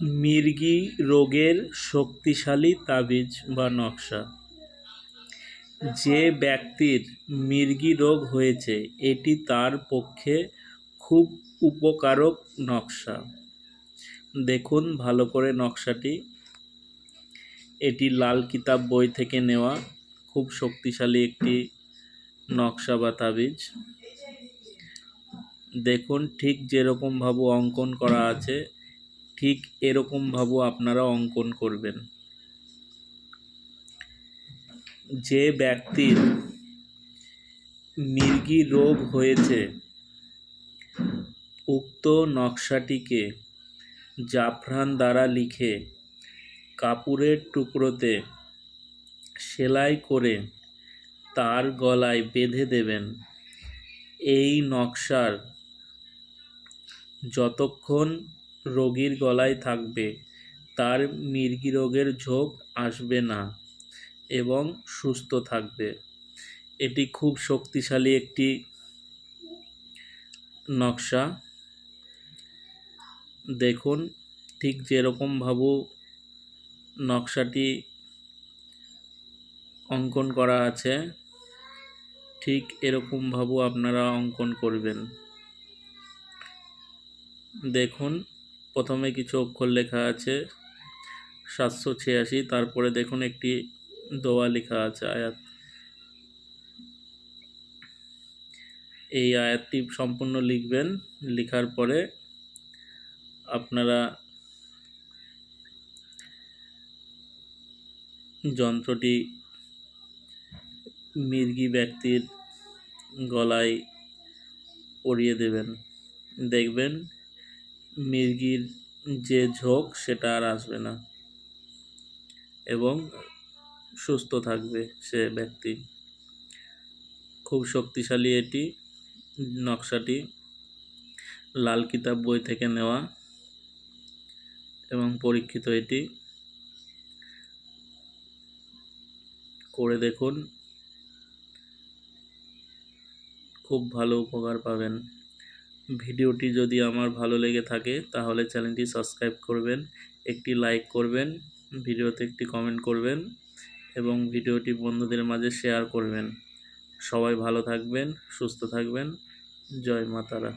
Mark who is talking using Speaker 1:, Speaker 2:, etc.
Speaker 1: মির্গি রোগের শক্তিশালী তাবিজ বা নকশা। যে ব্যক্তির মির্গি রোগ হয়েছে, এটি তার পক্ষে খুব উপকারক নকশা। দেখুন ভালো করে নকশাটি। এটি লাল কিতাব বই থেকে নেওয়া, খুব শক্তিশালী একটি নকশা বা তাবিজ। দেখুন ঠিক যেরকমভাবে অঙ্কন করা আছে ঠিক এরকমভাবে আপনারা অঙ্কন করবেন। যে ব্যক্তির মির্গি রোগ হয়েছে, উক্ত নকশাটিকে জাফরান দ্বারা লিখে কাপড়ের টুকরোতে সেলাই করে তার গলায় বেঁধে দেবেন। এই নকশার যতক্ষণ রোগীর গলায় থাকবে, তার মির্গি রোগের ঝোঁক আসবে না এবং সুস্থ থাকবে। এটি খুব শক্তিশালী একটি নকশা। দেখুন, ঠিক যেরকম ভাবু নকশাটি অঙ্কন করা আছে, ঠিক এরকমভাবে আপনারা অঙ্কন করবেন। দেখুন প্রথমে কিছু অক্ষর লেখা আছে, সাতশো ছিয়াশি, তারপরে দেখুন একটি দোয়া লেখা আছে, আয়াত। এই আয়াতটি সম্পূর্ণ লিখবেন, লেখার পরে আপনারা যন্ত্রটি মির্গি ব্যক্তির গলায় পরিয়ে দেবেন, দেখবেন মির্গির যে ঝোঁক, সেটা আর আসবে না। এবং সুস্থ থাকবে সে ব্যক্তি। খুব শক্তিশালী এটি, নকশাটি। লাল কিতাব বই থেকে নেওয়া এবং পরীক্ষিত এটি। করে দেখুন, খুব ভালো উপকার পাবেন। ভিডিওটি যদি আমার ভালো লেগে থাকে, তাহলে চ্যানেলটি সাবস্ক্রাইব করবেন, একটি লাইক করবেন, ভিডিওতে একটি কমেন্ট করবেন এবং ভিডিওটি বন্ধুদের মাঝে শেয়ার করবেন। সবাই ভালো থাকবেন, সুস্থ থাকবেন। জয় মাতারা।